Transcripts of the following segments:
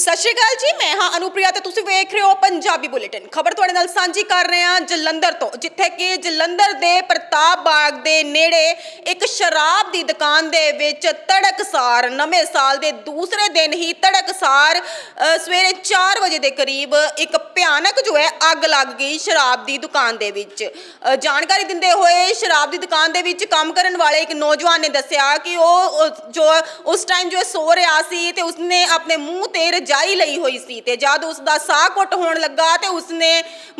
ਸਤਿ ਸ਼੍ਰੀ ਅਕਾਲ ਜੀ ਮੈਂ ਹਾਂ ਅਨੁਪ੍ਰਿਆ ਤੇ ਤੁਸੀਂ ਵੇਖ ਰਹੇ ਹੋ ਪੰਜਾਬੀ ਬੁਲੇਟਿਨ। ਖਬਰ ਤੁਹਾਡੇ ਨਾਲ ਸਾਂਝੀ ਕਰ ਰਹੇ ਹਾਂ ਜਲੰਧਰ ਤੋਂ ਜਿੱਥੇ ਕਿ ਜਲੰਧਰ ਦੇ ਪ੍ਰਤਾਪ ਬਾਗ ਦੇ ਨੇੜੇ ਇੱਕ ਸ਼ਰਾਬ ਦੀ ਦੁਕਾਨ ਦੇ ਵਿੱਚ ਤੜਕਸਾਰ ਨਵੇਂ ਸਾਲ ਦੇ ਦੂਸਰੇ ਦਿਨ ਹੀ ਤੜਕਸਾਰ ਅ, ਸਵੇਰੇ 4 ਵਜੇ ਦੇ ਕਰੀਬ ਇੱਕ ਭਿਆਨਕ ਜੋ ਹੈ ਅੱਗ ਲੱਗ ਗਈ ਸ਼ਰਾਬ ਦੀ ਦੁਕਾਨ ਦੇ ਵਿੱਚ। ਅ, ਜਾਣਕਾਰੀ ਦਿੰਦੇ ਹੋਏ ਸ਼ਰਾਬ ਦੀ ਦੁਕਾਨ ਦੇ ਵਿੱਚ ਕੰਮ ਕਰਨ ਵਾਲੇ ਇੱਕ ਨੌਜਵਾਨ ਨੇ ਦੱਸਿਆ ਕਿ ਉਹ ਉਹ ਜੋ ਉਸ ਟਾਈਮ ਜੋ ਹੈ ਸੋ ਰਿਹਾ ਸੀ ਤੇ ਉਸਨੇ ਆਪਣੇ ਮੂੰਹ ਤੇ ਰਜਾਈ ਲਈ ਹੋਈ ਸੀ ਤੇ ਜਦ ਉਸ ਦਾ ਸਾਹ ਘੁੱਟ ਹੋਣ ਲੱਗਾ ਤੇ ਉਸਨੇ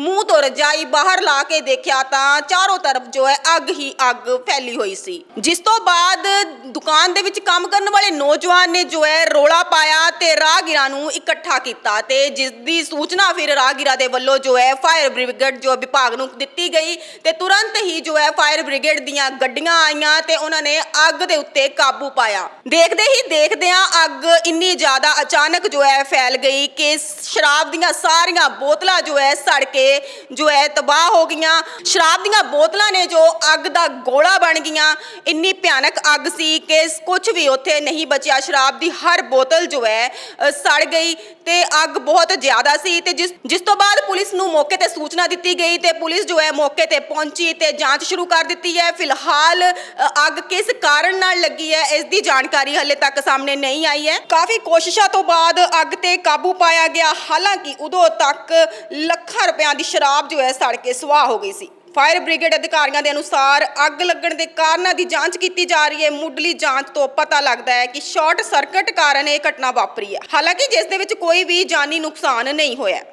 ਮੂੰਹ ਤੋਂ ਰਜਾਈ ਬਾਹਰ ਲਾ ਕੇ ਦੇਖਿਆ ਤਾਂ ਚਾਰੋਂ ਤਰਫ ਜੋ ਹੈ ਅੱਗ ਹੀ ਅੱਗ ਫੈਲੀ ਹੋਈ ਸੀ। ਜਿਸ ਤੋਂ ਬਾਅਦ ਦੁਕਾਨ ਦੇ ਵਿੱਚ ਕੰਮ ਕਰਨ ਵਾਲੇ ਨੌਜਵਾਨ ਨੇ ਜੋ ਹੈ ਰੋਲਾ ਪਾਇਆ ਤੇ ਰਾਹਗੀਰਾਂ ਨੂੰ ਇਕੱਠਾ ਕੀਤਾ ਤੇ ਜਿਸ ਦੀ ਸੂਚਨਾ ਫਿਰ ਰਾਹਗੀਰਾਂ ਦੇ ਵੱਲੋਂ ਜੋ ਹੈ ਫਾਇਰ ਬ੍ਰਿਗੇਡ ਜੋ ਵਿਭਾਗ ਨੂੰ ਦਿੱਤੀ ਗਈ ਤੇ ਤੁਰੰਤ ਹੀ ਜੋ ਹੈ ਫਾਇਰ ਬ੍ਰਿਗੇਡ ਦੀਆਂ ਗੱਡੀਆਂ ਆਈਆਂ ਤੇ ਉਹਨਾਂ ਨੇ ਅੱਗ ਦੇ ਉੱਤੇ ਕਾਬੂ ਪਾਇਆ। ਦੇਖਦੇ ਹੀ ਦੇਖਦਿਆਂ ਅੱਗ ਇੰਨੀ ਜ਼ਿਆਦਾ ਅਚਾਨਕ ਜੋ ਹੈ ਫੈਲ ਗਈ ਕਿ ਸ਼ਰਾਬ ਦੀਆਂ ਸਾਰੀਆਂ ਬੋਤਲਾਂ ਜੋ ਹੈ ਸੜ ਕੇ ਜੋ ਹੈ ਤਬਾਹ ਹੋ ਗਈਆਂ ਸ਼ਰਾਬ ਦੀਆਂ ਬੋਤਲਾਂ ਨੇ ਜੋ ਅੱਗ ਦਾ ਗੋਲਾ ਬਣ ਗਈਆਂ। ਇੰਨੀ ਭਿਆਨਕ ਅੱਗ ਸੀ ਕਿ ਕੁਝ ਵੀ ਉੱਥੇ ਨਹੀਂ ਬਚਿਆ। ਸ਼ਰਾਬ ਦੀ ਹਰ ਬੋਤਲ ਜੋ ਹੈ ਅ, ਸੜ ਗਈ ਤੇ ਅੱਗ ਬਹੁਤ ਜ਼ਿਆਦਾ ਸੀ ਤੇ ਜਿਸ ਜਿਸ ਤੋਂ ਬਾਅਦ ਪੁਲਿਸ ਨੂੰ ਮੌਕੇ ਤੇ ਸੂਚਨਾ ਦਿੱਤੀ ਗਈ ਤੇ ਪੁਲਿਸ ਜੋ ਹੈ ਮੌਕੇ ਤੇ ਪਹੁੰਚੀ ਤੇ ਜਾਂਚ ਸ਼ੁਰੂ ਕਰ ਦਿੱਤੀ ਹੈ। ਫਿਲਹਾਲ ਅ, ਅੱਗ ਕਿਸ ਕਾਰਨ ਨਾਲ ਲੱਗੀ ਹੈ ਇਸ ਦੀ ਜਾਣਕਾਰੀ ਹਲੇ ਤੱਕ ਸਾਹਮਣੇ ਨਹੀਂ ਆਈ ਹੈ। ਕਾਫੀ ਕੋਸ਼ਿਸ਼ਾਂ ਤੋਂ ਬਾਅਦ ਅੱਗ ਤੇ ਕਾਬੂ ਪਾਇਆ ਗਿਆ। ਹਾਲਾਂਕਿ ਉਦੋਂ ਤੱਕ ਲੱਖਾਂ ਰੁਪਿਆਂ ਦੀ ਸ਼ਰਾਬ ਜੋ ਹੈ ਸੜ ਕੇ ਸੁਆਹ ਹੋ ਗਈ ਸੀ। ਫਾਇਰ ਬ੍ਰਿਗੇਡ ਅਧਿਕਾਰੀਆਂ ਦੇ ਅਨੁਸਾਰ ਅੱਗ ਲੱਗਣ ਦੇ ਕਾਰਨਾਂ ਦੀ ਜਾਂਚ ਕੀਤੀ ਜਾ ਰਹੀ ਹੈ। ਮੁੱਢਲੀ ਜਾਂਚ ਤੋਂ ਪਤਾ ਲੱਗਦਾ ਹੈ ਕਿ ਸ਼ਾਰਟ ਸਰਕਟ ਕਾਰਨ ਇਹ ਘਟਨਾ ਵਾਪਰੀ ਹੈ। ਹਾਲਾਂਕਿ ਜਿਸ ਦੇ ਵਿੱਚ ਕੋਈ ਵੀ ਜਾਨੀ ਨੁਕਸਾਨ ਨਹੀਂ ਹੋਇਆ।